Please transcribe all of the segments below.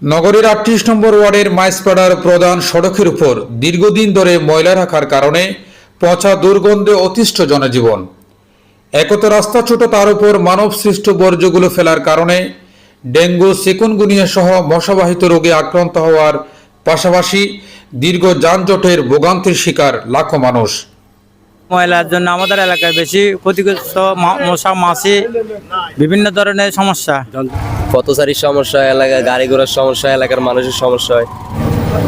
নগরীর আটত্রিশ নম্বর ওয়ার্ডের মাইসপাড়ার প্রধান সড়কের উপর দীর্ঘদিন ধরে ময়লা রাখার কারণে পচা দুর্গন্ধে অতিষ্ঠ জনজীবন। একত রাস্তা ছোট, তার উপর মানব সৃষ্ট বর্জ্যগুলো ফেলার কারণে ডেঙ্গু সেকুনগুনিয়া সহ মশাবাহিত রোগে আক্রান্ত হওয়ার পাশাপাশি দীর্ঘ যানজটের ভোগান্তির শিকার লাখো মানুষ। ময়লার জন্য আমাদের এলাকায় বেশি ক্ষতিগ্রস্ত মশা মাছি বিভিন্ন ধরনের সমস্যা। পথচারীর সমস্যা এলাকায় গাড়ি ঘোড়ার সমস্যা এলাকার মানুষের সমস্যা হয়।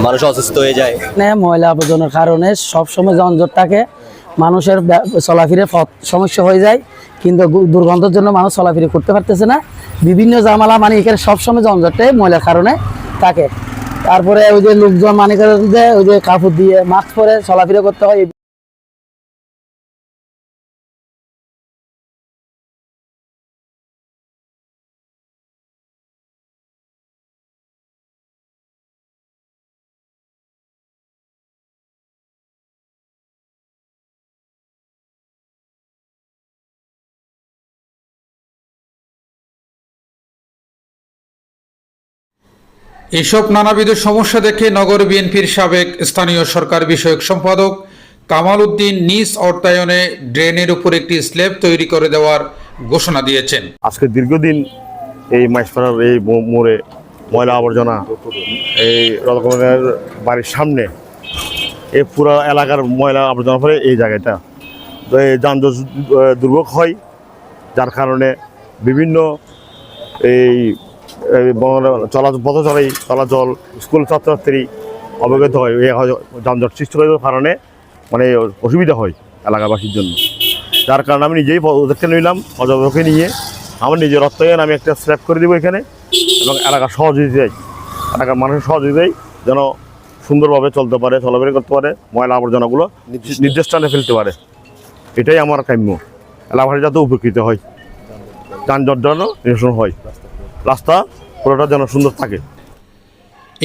মানুষ অসুস্থ হয়ে যায়। এখানে ময়লা আবর্জনার কারণে সবসময় যানজট থাকে। মানুষের চলাফিরে পথ সমস্যা হয়ে যায় কিন্তু দুর্গন্ধের জন্য মানুষ চলাফিরে করতে পারতেছে না। বিভিন্ন জামালা মানে এখানে সবসময় যানজটে ময়লার কারণে থাকে। তারপরে ওই যে লোকজন মানে যে ওই যে কাপড় দিয়ে মাস্ক পরে চলাফিরা করতে হয়। এসব নানাবিধ সমস্যা দেখে নগর বিএনপির সাবেক স্থানীয় সরকার বিষয়ক সম্পাদক কামাল উদ্দিন নিজ অর্থায়নে ড্রেনের উপর একটি স্ল্যাব তৈরি করে দেওয়ার ঘোষণা দিয়েছেন। আজকে দীর্ঘদিন এই মাইসপাড়ার এই মোড়ে ময়লা আবর্জনা, এই রকমের বাড়ির সামনে এই পুরো এলাকার ময়লা আবর্জনা ফলে এই জায়গাটা। যানজট দুর্ভোগ হয়, যার কারণে বিভিন্ন এই চলাচল পথচারী চলাচল স্কুল ছাত্রছাত্রী অবগত হয়। এই যানজট সৃষ্টি করার কারণে মানে অসুবিধা হয় এলাকাবাসীর জন্য। যার কারণে আমি নিজেই পদক্ষেপ নিলাম অজবকে নিয়ে। আমার নিজের অর্থায়ন আমি একটা স্ল্যাব করে দেবো এখানে এবং এলাকার সহযোগিতায় এলাকার মানুষের সহযোগিতায় যেন সুন্দরভাবে চলতে পারে চলাফেরা করতে পারে ময়লা আবর্জনাগুলো নির্দিষ্ট। স্থানে ফেলতে পারে। এটাই আমার কাম্য। এলাকাবাসী যাতে উপকৃত হয়। যানজট যেন নিরসন হয়। রাস্তা পুরোটা যেন সুন্দর থাকে।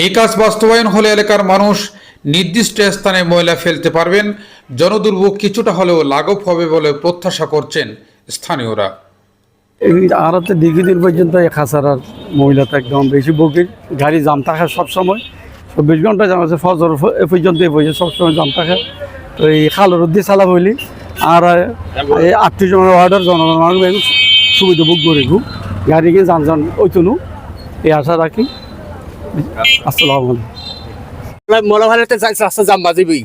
এই কাজ বাস্তবায়ন হলে এলাকার মানুষ নির্দিষ্ট স্থানে ময়লা ফেলতে পারবেন। জনদুর্ভোগ কিছুটা হলেও লাঘব হবে বলে প্রত্যাশা করছেন স্থানীয়রা। এই আড়াতে দীর্ঘদিন পর্যন্ত এই খাসারার মহিলাটা একদম বেশি বকির। গাড়ি জাম থাকে সবসময়। চব্বিশ ঘণ্টা জাম আছে ফজর এ পর্যন্ত সবসময় জাম থাকে। তো এই খালের দিয়ে চালা হইলি আর এই আটত্রিশ জনের ওয়ার্ডের জনগণ সুবিধা ভোগ করে গু গাড়ি গিয়ে যান যান ওইতনু এই আশা রাখি। আসসালামু আলাইকুম। মোলা ভালোতে রাস্তা জাম বাজিবি।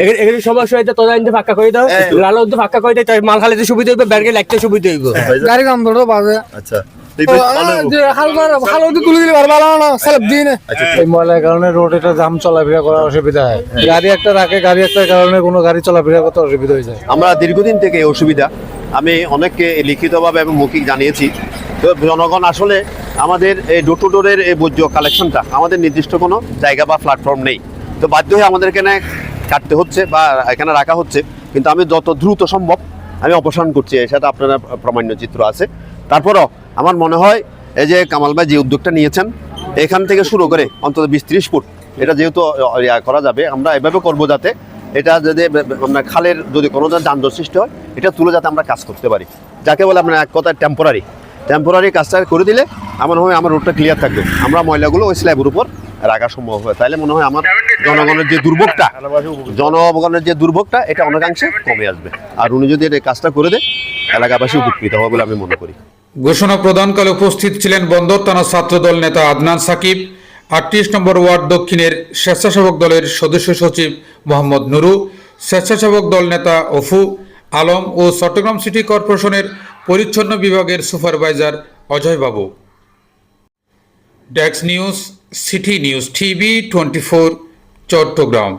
এখানে এখানে সমস্যা হইতে তোরা ইন্দে ফাঁকা করে দাও। লাল উদ্দে ফাঁকা করে দাও মাল খালিতে সুবিধা হইবে ব্যাগে লাগতে সুবিধা হইব। গাড়ি কাম ধরো বাজে। আচ্ছা হাল হাল তুলে দিলে ভালো না এই ময়লার কারণে রোড এটা জাম চলাফেরা করার অসুবিধা হয়। গাড়ি একটা রাখে গাড়ি একটার কারণে কোনো গাড়ি চলাফেরা করতে অসুবিধা হয়ে যায়। আমরা দীর্ঘদিন থেকে এই অসুবিধা। আমি অনেককে লিখিতভাবে এবং মৌখিক জানিয়েছি। তো জনগণ আসলে আমাদের এই ডোর টু ডোরের এই বর্জ্য কালেকশনটা আমাদের নির্দিষ্ট কোনো জায়গা বা প্ল্যাটফর্ম নেই। তো বাধ্য হয়ে আমাদের এখানে কাটতে হচ্ছে বা এখানে রাখা হচ্ছে। কিন্তু আমি যত দ্রুত সম্ভব আমি অপসারণ করছি সেটা আপনারা প্রামাণ্য চিত্র আছে। তারপরও আমার মনে হয় এই যে কামাল ভাই যে উদ্যোগটা নিয়েছেন, এখান থেকে শুরু করে অন্তত বিশ ত্রিশ ফুট, এটা যেহেতু করা যাবে, আমরা এভাবে করব যাতে এটা যদি আপনার খালের যদি কোনো যানজট সৃষ্টি হয়, এটা তুলে যাতে আমরা কাজ করতে পারি। যাকে বলে আপনার এক কথায় টেম্পোরারি টেম্পোরারি কাজটা করে দিলে আমার হয় আমার রোডটা ক্লিয়ার থাকবে। আমরা ময়লাগুলো ওই স্ল্যাবের উপর রাখা সম্ভব হয় তাহলে মনে হয় আমার জনগণের যে দুর্ভোগটা, জনগণের যে দুর্ভোগটা, এটা অনেকাংশে কমে আসবে। আর উনি যদি এই কাজটা করে দেয় এলাকাবাসী উপকৃত হবে বলে আমি মনে করি। ঘোষণা প্রদানকালে উপস্থিত ছিলেন বন্দর থানা ছাত্রদল নেতা আদনান সাকিব। আটত্রিশ নম্বর ওয়ার্ড দক্ষিণের স্বেচ্ছাসেবক দলের সদস্য সচিব মোহাম্মদ নুরু, স্বেচ্ছাসেবক দল নেতা অফু আলম ও চট্টগ্রাম সিটি কর্পোরেশনের পরিচ্ছন্ন বিভাগের সুপারভাইজার অজয় বাবু। ডেক্স news, city news TV twenty four, Chittagong.